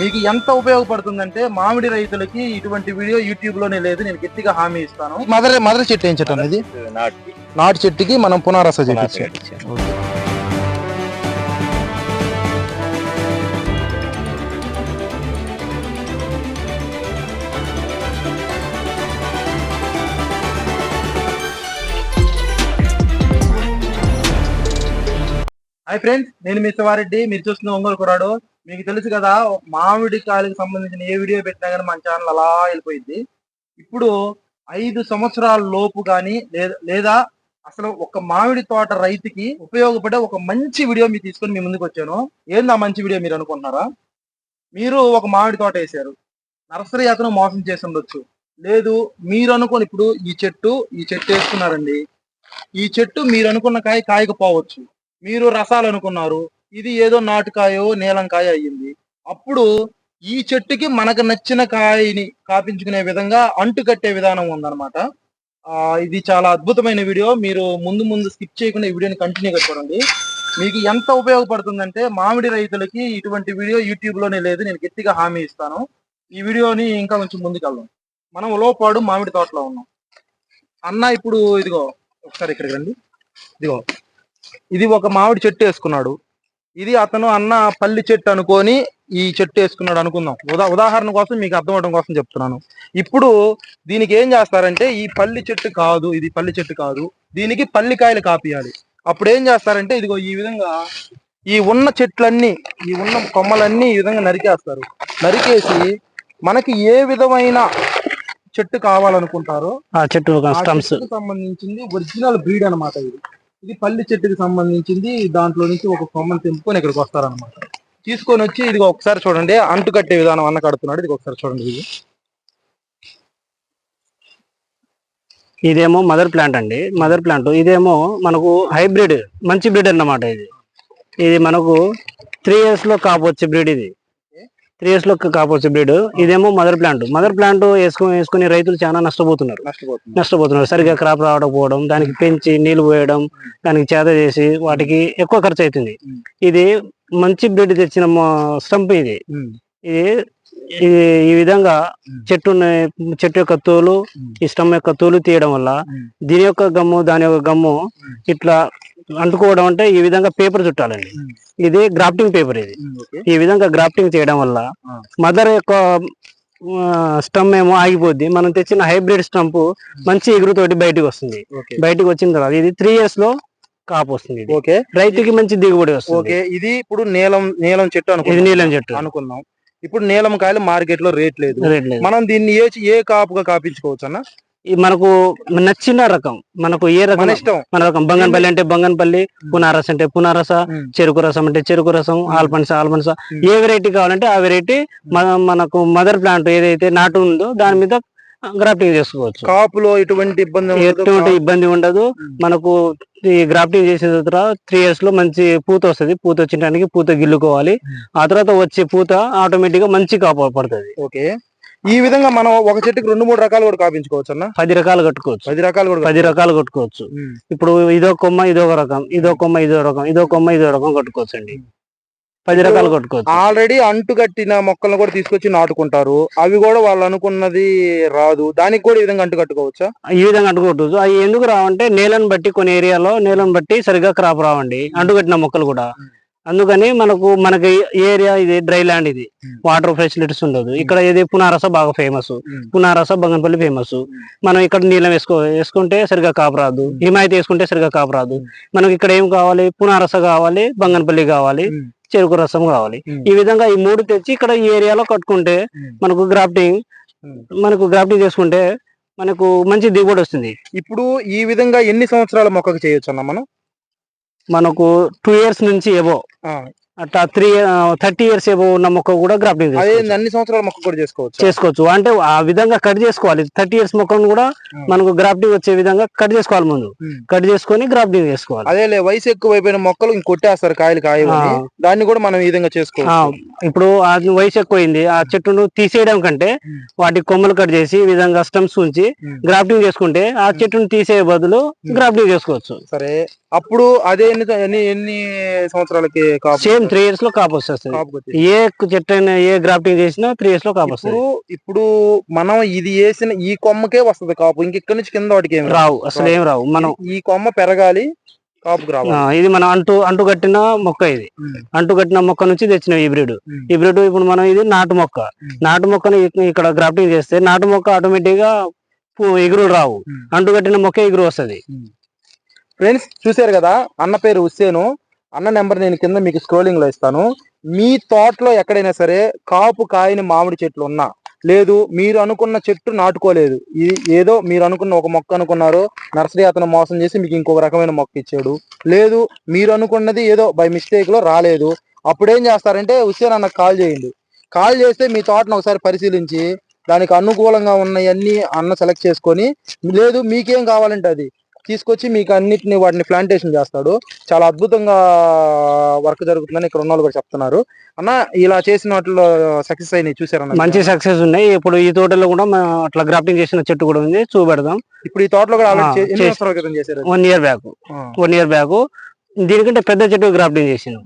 మీకు ఎంత ఉపయోగపడుతుందంటే మామిడి రైతులకి ఇటువంటి వీడియో యూట్యూబ్లోనే లేదు. నేను గట్టిగా హామీ ఇస్తాను. మదర్ మదర్ చెట్టు ఏం చెట్టు అనేది నాటు చెట్టుకి మనం పునారస చేపించాం కట్టించాం. హాయ్ ఫ్రెండ్స్ నేను మీ శివారెడ్డి మీరు చూస్తున్న ఒంగోలు కురాడు మీకు తెలుసు కదా మామిడి కాయలకు సంబంధించిన ఏ వీడియో పెట్టినా కానీ మన ఛానల్ అలా వెళ్ళిపోయింది. ఇప్పుడు ఐదు సంవత్సరాల లోపు కానీ లేదా అసలు ఒక మామిడి తోట రైతుకి ఉపయోగపడే ఒక మంచి వీడియో మీరు తీసుకొని మీ ముందుకు వచ్చాను. ఏంది ఆ మంచి వీడియో మీరు అనుకుంటున్నారా? మీరు ఒక మామిడి తోట వేసారు నర్సరీ అతను మోసం చేసి ఉండొచ్చు. లేదు మీరు అనుకోని ఇప్పుడు ఈ చెట్టు ఈ చెట్టు వేసుకున్నారండి ఈ చెట్టు మీరు అనుకున్న కాయ కాయకపోవచ్చు మీరు రసాలు అనుకున్నారు. ఇది ఏదో నాటుకాయో నీలంకాయ అయ్యింది. అప్పుడు ఈ చెట్టుకి మనకు నచ్చిన కాయని కాపించుకునే విధంగా అంటు కట్టే విధానం ఉందన్నమాట. ఇది చాలా అద్భుతమైన వీడియో. మీరు ముందు ముందు స్కిప్ చేయకుండా ఈ వీడియోని కంటిన్యూగా చూడండి. మీకు ఎంత ఉపయోగపడుతుందంటే మామిడి రైతులకి ఇటువంటి వీడియో యూట్యూబ్లోనే లేదు. నేను గట్టిగా హామీ ఇస్తాను. ఈ వీడియోని ఇంకా కొంచెం ముందుకెళ్దాం. మనం లోపాడు మామిడి తోటలో ఉన్నాం. అన్న ఇప్పుడు ఇదిగో ఒకసారి ఇక్కడికి రండి. ఇదిగో ఇది ఒక మామిడి చెట్టు వేసుకున్నాడు. ఇది అతను అన్న పల్లి చెట్టు అనుకొని ఈ చెట్టు వేసుకున్నాడు అనుకుందాం. ఉదా ఉదాహరణ కోసం మీకు అర్థం అవడం కోసం చెప్తున్నాను. ఇప్పుడు దీనికి ఏం చేస్తారంటే ఈ పల్లి చెట్టు కాదు ఇది పల్లి చెట్టు కాదు దీనికి పల్లికాయలు కాపియాలి. అప్పుడు ఏం చేస్తారంటే ఇదిగో ఈ విధంగా ఈ ఉన్న చెట్లన్నీ ఈ ఉన్న కొమ్మలన్నీ ఈ విధంగా నరికేస్తారు. నరికేసి మనకి ఏ విధమైన చెట్టు కావాలనుకుంటారో ఆ చెట్టు సంబంధించింది ఒరిజినల్ బ్రీడ్ అన్నమాట ఇది. ఇది పల్లి చెట్టుకి సంబంధించింది. దాంట్లో నుంచి ఒక కొమ్మని తెంపుకొని ఇక్కడికి వస్తారన్నమాట. తీసుకొని వచ్చి ఇది ఒకసారి చూడండి. అంటు కట్టే విధానం అన్న కడుతున్నాడు. ఇది ఒకసారి చూడండి ఇది. ఇదేమో మదర్ ప్లాంట్ అండి. Mother plant. ఇదేమో మనకు హైబ్రిడ్ మంచి బ్రిడ్ అన్నమాట ఇది. ఇది మనకు త్రీ ఇయర్స్లో కాపు వచ్చే బ్రీడ్ ఇది. త్రీ ఇయర్స్లో కాపొచ్చే బ్రీడ్ ఇదేమో మదర్ ప్లాంట్ మదర్ ప్లాంట్ వేసుకుని వేసుకుని రైతులు చాలా నష్టపోతున్నారు నష్టపోతున్నారు సరిగా క్రాప్ రావకపోవడం దానికి పెంచి నీళ్ళు పోయడం దానికి చేత చేసి వాటికి ఎక్కువ ఖర్చు అవుతుంది. ఇది మంచి బ్రీడ్ తెచ్చిన స్టంప్ ఇది ఇది ఈ విధంగా. చెట్టు చెట్టు యొక్క తోలు. ఈ స్టమ్ యొక్క తోలు తీయడం వల్ల. దీని యొక్క గమ్ము దాని యొక్క గమ్ము. ఇట్లా అంటుకోవడం అంటే ఈ విధంగా పేపర్ చుట్టాలండి. ఇది గ్రాఫ్టింగ్ పేపర్ ఇది. ఈ విధంగా గ్రాఫ్టింగ్ చేయడం వల్ల. మదర్ యొక్క స్టమ్ ఏమో ఆగిపోద్ది. మనం తెచ్చిన హైబ్రిడ్ స్టంప్ మంచి ఎగురుతోటి బయటకు వస్తుంది. బయటకు వచ్చిన తర్వాత ఇది త్రీ ఇయర్స్లో కాపు వస్తుంది ఓకే. రైతుకి మంచి దిగుబడి వస్తుంది. ఓకే. ఇది ఇప్పుడు నీలం నీలం చెట్టు ఇది అనుకుందాం నీలం చెట్టు. అనుకుందాం. ఇప్పుడు నీలం కాయలు మార్కెట్లో రేట్ లేదు. మనం దీన్ని ఏ ఏ కాపుగా కాపించుకోవచ్చు అన్న? మనకు నచ్చిన రకం మనకు ఏ రకం మన రకం బంగన్పల్లి అంటే బంగన్పల్లి పునారస అంటే పునారస. చెరుకు రసం అంటే చెరుకు రసం ఆల్పనస ఆల్పనస. ఏ వెరైటీ కావాలంటే ఆ వెరైటీ మన మనకు మదర్ ప్లాంట్ ఏదైతే నాటు ఉందో దాని మీద గ్రాఫ్టింగ్ చేసుకోవచ్చు కాపులో ఎటువంటి ఇబ్బంది. ఎటువంటి ఇబ్బంది ఉండదు. మనకు ఈ గ్రాఫ్టింగ్ చేసిన తర్వాత త్రీ ఇయర్స్లో మంచి పూత వస్తుంది పూత వచ్చినడానికి పూత గిల్లుకోవాలి. ఆ తర్వాత వచ్చే పూత ఆటోమేటిక్గా మంచి కాపు పడుతుంది ఓకే ఈ విధంగా మనం ఒక చెట్టుకి రెండు మూడు రకాలు కూడా కాపించుకోవచ్చు అన్న. పది రకాలు కట్టుకోవచ్చు. పది రకాలు కూడా పది రకాలు కట్టుకోవచ్చు. ఇప్పుడు ఇదో కొమ్మ ఇదో ఒక రకం ఇదో కొమ్మ ఇదో రకం ఇదో కొమ్మ ఇదో రకం కట్టుకోవచ్చు అండి పది రకాలు కట్టుకోవచ్చు. ఆల్రెడీ అంటు కట్టిన మొక్కలను కూడా తీసుకొచ్చి నాటుకుంటారు. అవి కూడా వాళ్ళు అనుకున్నది రాదు. దానికి కూడా ఈ విధంగా అంటు కట్టుకోవచ్చా? ఈ విధంగా అంటుకోవచ్చు. అవి ఎందుకు రావంటే నేలను బట్టి కొన్ని ఏరియాలో నేలను బట్టి సరిగా క్రాప్ రావండి. అంటుకట్టిన మొక్కలు కూడా. అందుకని మనకు మనకి ఏరియా ఇది డ్రై ల్యాండ్ ఇది. వాటర్ ఫెసిలిటీస్ ఉండదు ఇక్కడ ఇది పునారస బాగా ఫేమస్. పునారస బంగన్పల్లి ఫేమస్ మనం ఇక్కడ నీళ్ళం వేసుకో వేసుకుంటే సరిగా కాపు రాదు ఉమ్. హిమాయత్ వేసుకుంటే సరిగా కాపు రాదు ఉమ్. మనకి ఇక్కడ ఏం కావాలి పునారస కావాలి బంగన్పల్లి కావాలి. చెరుకు రసం కావాలి. ఈ విధంగా ఈ మూడు తెచ్చి ఇక్కడ ఈ ఏరియాలో కట్టుకుంటే. మనకు గ్రాఫ్టింగ్. మనకు గ్రాఫ్టింగ్ చేసుకుంటే మనకు మంచి దిగుబడి వస్తుంది ఇప్పుడు ఈ విధంగా ఎన్ని సంవత్సరాల మొక్కకు చేయొచ్చు అన్న మనం మనకు టూ ఇయర్స్ నుంచి ఏవో అట్లా త్రీ థర్టీ ఇయర్స్ ఏవో ఉన్న మొక్క కూడా గ్రాఫ్టింగ్ అదే చేసుకోవచ్చు. అన్ని సంవత్సరాల మొక్క కూడా చేసుకోవచ్చు చేసుకోవచ్చు అంటే ఆ విధంగా కట్ చేసుకోవాలి థర్టీ ఇయర్స్ మొక్కను కూడా. మనకు గ్రాఫ్టింగ్ వచ్చే విధంగా కట్ చేసుకోవాలి ముందు. కట్ చేసుకొని గ్రాఫ్టింగ్ చేసుకోవాలి అదేలే వయసు ఎక్కువ అయిపోయిన మొక్కలు కొట్టేస్తారు కాయలు ఆ. దాన్ని కూడా మనం ఈ విధంగా ఆ, చేసుకోవచ్చు ఇప్పుడు ఆ వయసు ఎక్కువైంది ఆ చెట్టును తీసేయడం కంటే. వాటి కొమ్మలు కట్ చేసి ఈ విధంగా స్టమ్స్ ఉంచి. గ్రాఫ్టింగ్ చేసుకుంటే ఆ చెట్టును తీసే బదులు గ్రాఫ్టింగ్ చేసుకోవచ్చు సరే అప్పుడు అదే ఎన్ని ఎన్ని సంవత్సరాలకి కాపు సేమ్ త్రీ ఇయర్స్లో కాపు వస్తుంది. కాపు. ఏ చెట్టు అయినా ఏ గ్రాఫ్టింగ్ చేసినా త్రీ ఇయర్స్లో కాపు ఇప్పుడు వస్తుంది. ఇప్పుడు మనం ఇది వేసిన ఈ కొమ్మకే వస్తది కాపు ఇంకెక్కడి నుంచి కింద వాటికి ఏమి రావు. రావు. అసలు ఏం రావు. మనం ఈ కొమ్మ పెరగాలి కాపుకి ఆ, రావాలి. ఇది మనం అంటు అంటు కట్టిన మొక్క ఇది. ఉమ్, అంటు కట్టిన మొక్క నుంచి తెచ్చిన ఈ బ్రీడ్ ఉమ్, ఈ బ్రీడ్ ఇప్పుడు మనం ఇది నాటు మొక్క. నాటు మొక్కని ఇక్- ఇక్కడ గ్రాఫ్టింగ్ చేస్తే నాటు మొక్క ఆటోమేటిక్గా పు- ఎగురులు రావు. ఉమ్. అంటు కట్టిన మొక్క ఎగురు వస్తది. ఫ్రెండ్స్ చూశారు కదా? అన్న పేరు హుస్సేను. అన్న నెంబర్ నేను కింద మీకు స్క్రోలింగ్లో ఇస్తాను. మీ తోటలో ఎక్కడైనా సరే కాపు కాయని మామిడి చెట్లు ఉన్నా లేదు మీరు అనుకున్న చెట్టు నాటుకోలేదు ఇది ఏదో మీరు అనుకున్న ఒక మొక్క అనుకున్నారు నర్సరీ అతను మోసం చేసి మీకు ఇంకొక రకమైన మొక్క ఇచ్చాడు. లేదు మీరు అనుకున్నది ఏదో బై మిస్టేక్లో రాలేదు. అప్పుడేం చేస్తారంటే హుస్సేన్ అన్నకు కాల్ చేయండి. కాల్ చేస్తే మీ తోటను ఒకసారి పరిశీలించి దానికి అనుకూలంగా ఉన్నవన్నీ అన్న సెలెక్ట్ చేసుకొని లేదు మీకేం కావాలంటే అది తీసుకొచ్చి మీకు అన్నిటిని వాటిని ప్లాంటేషన్ చేస్తాడు. చాలా అద్భుతంగా వర్క్ జరుగుతుందని ఇక్కడ ఉన్న వాళ్ళు కూడా చెప్తున్నారు. అన్న ఇలా చేసిన వాటిలో సక్సెస్ అయినాయి చూసారన్న మంచి సక్సెస్ ఉన్నాయి. ఇప్పుడు ఈ తోటలో కూడా అట్లా గ్రాఫ్టింగ్ చేసిన చెట్టు కూడా ఉంది. చూపెడదాం. ఇప్పుడు ఈ తోటలో కూడా? One year back. One year back. దీనికంటే పెద్ద చెట్టు గ్రాఫ్టింగ్ చేసినాం.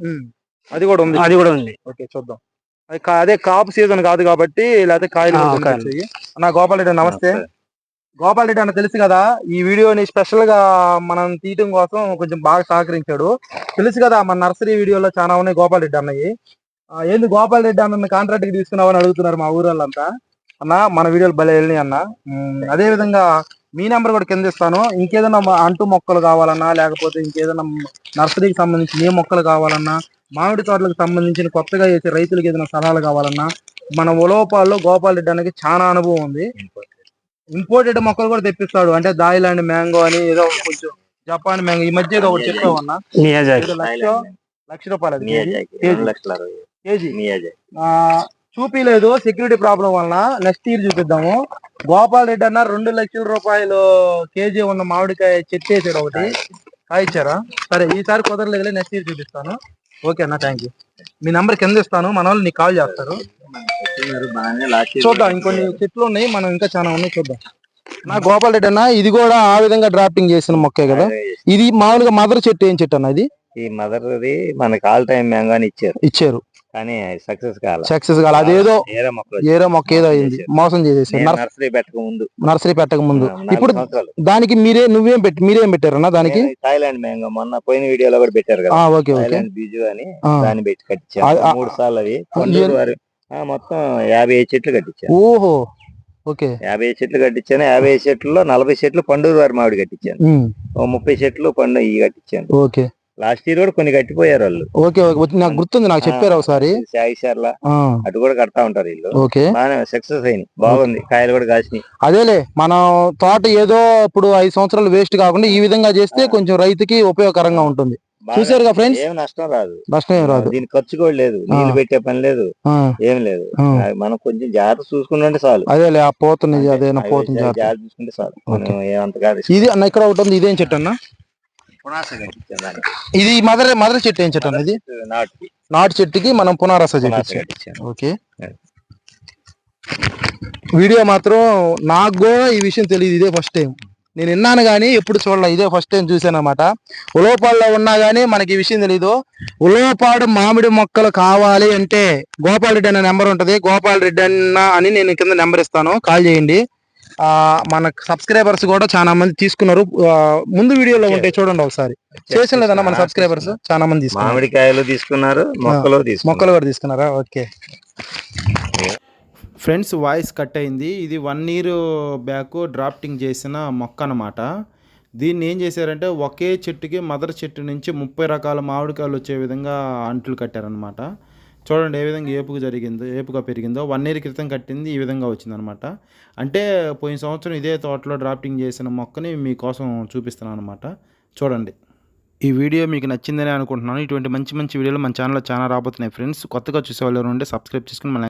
అది కూడా ఉంది. అది కూడా ఉంది. ఓకే చూద్దాం. అది కాపు సీజన్ కాదు కాబట్టి లేకపోతే కాయలు. అన్న గోపాల్ రెడ్డి నమస్తే. గోపాల్ రెడ్డి అన్న తెలుసు కదా ఈ వీడియోని స్పెషల్గా మనం తీయటం కోసం కొంచెం బాగా సహకరించాడు. తెలుసు కదా మన నర్సరీ వీడియోలో చాలా ఉన్నాయి గోపాల్ రెడ్డి అన్నయ్యి. ఏంది గోపాల్ రెడ్డి అన్న కాంట్రాక్ట్కి తీసుకున్నావని అడుగుతున్నారు మా ఊరోళ్ళంతా. అన్న మన వీడియోలు భలే వెళ్ళినాయి అన్న. అదే విధంగా మీ నెంబర్ కూడా కింద ఇస్తాను. ఇంకేదైనా అంటు మొక్కలు కావాలన్నా లేకపోతే ఇంకేదైనా నర్సరీకి సంబంధించిన ఏ మొక్కలు కావాలన్నా మామిడి తోటలకు సంబంధించిన కొత్తగా చేసే రైతులకు ఏదైనా సలహాలు కావాలన్నా మన ఉలోపాల్లో గోపాల్ రెడ్డి అన్నకి చాలా అనుభవం ఉంది. ఇంపోర్టెడ్ మొక్కలు కూడా తెప్పిస్తాడు. అంటే దాయిలాండ్ మ్యాంగో అని ఏదో కొంచెం జపాన్ మ్యాంగో ఈ మధ్య ఏదో ఒకటి ఏదో లక్ష లక్ష రూపాయలు కేజీ. చూపిలేదు సెక్యూరిటీ ప్రాబ్లం వలన. నెక్స్ట్ ఇయర్ చూపిద్దాము. గోపాల్ రెడ్డి అన్న రెండు లక్షల రూపాయలు కేజీ ఉన్న మామిడికాయ చెట్టు వేసాడు ఒకటి. కాయ ఇచ్చారా సరే ఈసారి కుదరలేదు నెక్స్ట్ ఇయర్ చూపిస్తాను. ఓకే అన్న థ్యాంక్ యూ మీ నంబర్ కింద ఇస్తాను. మన వాళ్ళు నీకు కాల్ చేస్తారు. చూద్దాం ఇంకొన్ని చెట్లు ఉన్నాయి మనం ఇంకా చాలా ఉన్నాయి చూద్దాం. నా గోపాల్ రెడ్డి అన్న ఇది కూడా ఆ విధంగా డ్రాఫ్టింగ్ చేసిన మొక్కే కదా? ఇది మామూలుగా మదర్ చెట్టు ఏం చెట్టు అన్న ఇది? ఈ మదర్ మనకి ఆల్ టైం మ్యాంగో అని ఇచ్చారు. ఇచ్చారు. కానీ సక్సెస్ కాల. సక్సెస్ కాదు అదేదో ఏరే మొక్క ఏదో అయింది. మోసం చేసేసారు. నర్స్- నర్సరీ పెట్టక ముందు. నర్సరీ పెట్టక ముందు. ఇప్పుడు. దానికి మీరే నువ్వేం పెట్టి మీరేం పెట్టారన్న దానికి? థాయిలాండ్ మ్యాంగో మొన్న పోయిన వీడియోలో కూడా పెట్టారు కదా? ఓకే థాయిలాండ్ బీజు అని. దాన్ని పెట్టి కట్టించారు. మూడు సార్లు అవి. మొత్తం యాభై ఐదు చెట్లు కట్టించాను. ఓహో ఓకే. యాభై ఐదు చెట్లు కట్టించాను. యాభై ఐదు చెట్లలో నలభై చెట్లు పండూరు వారి మామిడి కట్టించాను. ఓ ముప్పై చెట్లు పండు ఇవి కట్టించాను. ఓకే. లాస్ట్ ఇయర్ కూడా కొన్ని కట్టిపోయారు వాళ్ళు. Okay okay. నాకు గుర్తుంది నాకు చెప్పారు ఒకసారి. ఆ, అటు కూడా కడతా ఉంటారు వీళ్ళు. ఓకే. సక్సెస్ అయింది బాగుంది. కాయలు కూడా కాసినాయి. అదేలే మనం తోట ఏదో ఇప్పుడు ఐదు సంవత్సరాలు వేస్ట్ కాకుండా ఈ విధంగా చేస్తే కొంచెం రైతుకి ఉపయోగకరంగా ఉంటుంది. చూసారుగా friends? ఏం నష్టం రాదు. నష్టం ఏం రాదు. దీనికి ఖర్చు కూడా లేదు. నీళ్ళు పెట్టే పని లేదు. ఏం లేదు. అది మనం కొంచెం జాగ్రత్త చూసుకుంటే చాలు. అదేలే ఆ పోతుంది. అదేనా పోతుంది జాగ్రత్త. చూసుకుంటే చాలు. ఇది అన్న ఇక్కడ ఒకటి ఉంది ఇదేం చెట్టు అన్న. ఇది మదర్ మదర్ చెట్టు ఏం చెట్టు అన్న ఇది? నాటు చెట్టుకి మనం పునారస చెట్టు ఓకే. వీడియో మాత్రం నాకు కూడా ఈ విషయం తెలియదు ఇదే ఫస్ట్ టైం నేను విన్నాను కానీ ఎప్పుడు చూడలే. ఇదే ఫస్ట్ టైం చూసాను అనమాట ఉలవపాడులో ఉన్నా కానీ మనకి ఈ విషయం తెలీదు. ఉలవపాడు మామిడి మొక్కలు కావాలి అంటే గోపాల్ రెడ్డి అన్న నెంబర్ ఉంటది. గోపాల్ రెడ్డి అన్న అని నేను కింద నెంబర్ ఇస్తాను. కాల్ చేయండి. ఆ మన సబ్స్క్రైబర్స్ కూడా చాలా మంది తీసుకున్నారు. ముందు వీడియోలో ఉంటే చూడండి ఒకసారి. చేసిన లేదన్న మన సబ్స్క్రైబర్స్? చాలా మంది తీసుకున్నారు. మామిడికాయలు తీసుకున్నారు మొక్కలు తీసుకున్నారు. మొక్కలు కూడా తీసుకున్నారా? ఓకే. ఫ్రెండ్స్ వాయిస్ కట్ అయింది. ఇది వన్ ఇయర్ బ్యాక్ డ్రాఫ్టింగ్ చేసిన మొక్క అన్నమాట. దీన్ని ఏం చేశారంటే ఒకే చెట్టుకి మదర్ చెట్టు నుంచి ముప్పై రకాల మామిడికాయలు వచ్చే విధంగా అంట్లు కట్టారనమాట చూడండి ఏ విధంగా ఏపుగా జరిగిందో ఏపుగా పెరిగిందో. వన్ ఇయర్ క్రితం కట్టింది ఈ విధంగా వచ్చిందనమాట అంటే పోయిన సంవత్సరం ఇదే తోటలో డ్రాఫ్టింగ్ చేసిన మొక్కని మీకోసం చూపిస్తున్నాను అనమాట చూడండి. ఈ వీడియో మీకు నచ్చిందని అనుకుంటున్నాను. ఇటువంటి మంచి మంచి వీడియోలు మన ఛానల్లో చాలా రాబోతున్నాయి ఫ్రెండ్స్. కొత్తగా చూసే వాళ్ళు ఉంటే సబ్స్క్రైబ్ చేసుకుని మన